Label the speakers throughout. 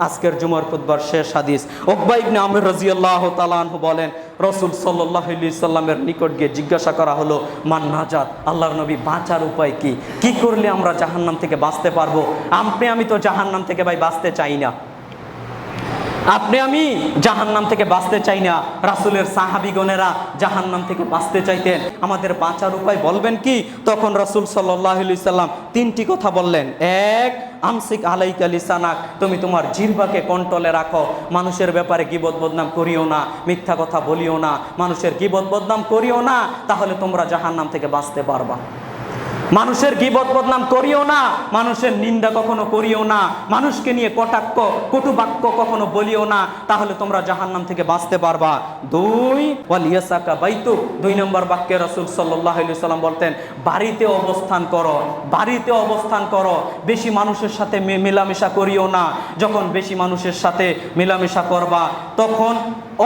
Speaker 1: আজকের জুমার খুদ্বার শেষ হাদিস। ওকবা ইবনে আমির রাজিয়াল্লাহ তালানহু বলেন, রসুল সাল্লাহ সাল্লামের নিকট গিয়ে জিজ্ঞাসা করা হলো, মান নাজাত? আল্লাহর নবী বাঁচার উপায় কি? কি করলে আমরা জাহান্নাম থেকে বাঁচতে পারব? আপনি আমি তো জাহান্নাম থেকে ভাই বাঁচতে চাই না। আপনি আমি জাহান্নাম থেকে বাঁচতে চাই না। রাসুলের সাহাবিগণেরা জাহান্নাম থেকে বাঁচতে চাইতেন। আমাদের বাঁচার উপায় বলবেন কি? তখন রাসুল সাল্লাহ সাল্লাম তিনটি কথা বললেন। এক, আমসিক আলাইকা লিসানাক, তুমি তোমার জিহ্বাকে কন্ট্রোলে রাখো। মানুষের ব্যাপারে গিবদ বদনাম করিও না, মিথ্যা কথা বলিও না। মানুষের গিবদ বদনাম করিও না, তাহলে তোমরা জাহান্নাম থেকে বাঁচতে পারবা। মানুষের গিবত বদনাম করিও না, মানুষের নিন্দা কখনো করিও না, মানুষকে নিয়ে কটাক্ষ কটু বাক্য কখনো বলিও না, তাহলে তোমরা জাহান্নাম থেকে বাঁচতে পারবা। দুই, ওয়ালিয়াসাকা বাইতু, দুই নম্বর বাক্যে রসুল সাল্লাহ সাল্লাম বলতেন, বাড়িতে অবস্থান করো, বাড়িতে অবস্থান করো, বেশি মানুষের সাথে মেলামেশা করিও না, যখন বেশি মানুষের সাথে মেলামেশা করবা, তখন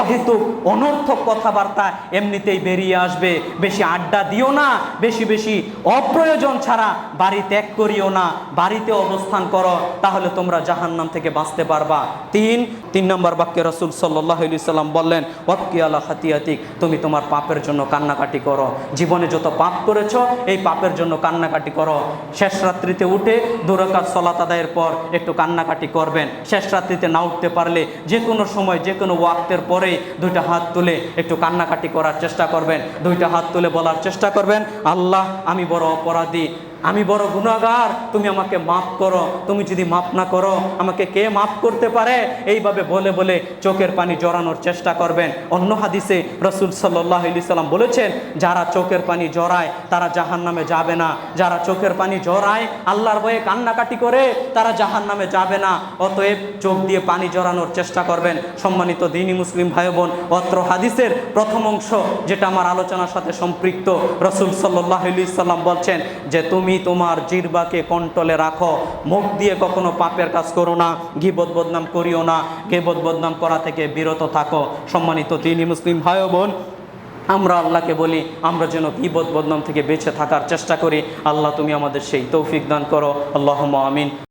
Speaker 1: অহেতুক, অনর্থক কথাবার্তা এমনিতেই বেরিয়ে আসবে। বেশি আড্ডা দিও না, বেশি বেশি অপ্রয়োজন ছাড়া বাড়ি ত্যাগ করিও না, বাড়িতে অবস্থান করো, তাহলে তোমরা জাহান্নাম থেকে বাঁচতে পারবা। তিন তিন নম্বর বাক্যে রসুল সাল্লাহ সাল্লাম বললেন ওয়াক্কি হাতিয়াতিক তুমি তোমার পাপের জন্য কান্নাকাটি করো। জীবনে যত পাপ করেছ, এই পাপের জন্য কান্নাকাটি করো। শেষ রাত্রিতে উঠে দুরাকাত সলাত আদায়ের পর একটু কান্নাকাটি করবেন। শেষ রাত্রিতে না উঠতে পারলে যে কোনো সময় যে কোনো ওয়াক্তের পরে দুইটা হাত তুলে একটু কান্নাকাটি করার চেষ্টা করবেন, দুইটা হাত তুলে বলার চেষ্টা করবেন, আল্লাহ, আমি বড় অপরাধী আমি বড় গুণাগার তুমি আমাকে মাফ করো, তুমি যদি মাফ না করো, আমাকে কে মাফ করতে পারে? এইভাবে বলে বলে চোখের পানি জড়ানোর চেষ্টা করবেন। অন্য হাদিসে রসুল সাল্লাহ সাল্লাম বলেছেন, যারা চোখের পানি জড়ায়, তারা জাহান নামে যাবে না। যারা চোখের পানি জড়ায়, আল্লাহর বয়ে কান্নাকাটি করে, তারা জাহান নামে যাবে না। অতএব চোখ দিয়ে পানি জড়ানোর চেষ্টা করবেন। সম্মানিত দিনী মুসলিম ভাই বোন অত্র হাদিসের প্রথম অংশ, যেটা আমার আলোচনার সাথে সম্পৃক্ত, রসুল সাল্লাহ সাল্লাম বলছেন যে, তুমি তোমার জিরবাকে কন্ট্রোলে রাখো। মুখ দিয়ে কখনো পাপের কাজ করো না গিবদ বদনাম করিও না। গেবদ বদনাম করা থেকে বিরত থাকো। সম্মানিত তিনি মুসলিম ভাই বোন, আমরা আল্লাহকে বলি, আমরা যেন গিবদ বদনাম থেকে বেঁচে থাকার চেষ্টা করি। আল্লাহ তুমি আমাদের সেই তৌফিক দান করো। আল্লাহ আমিন।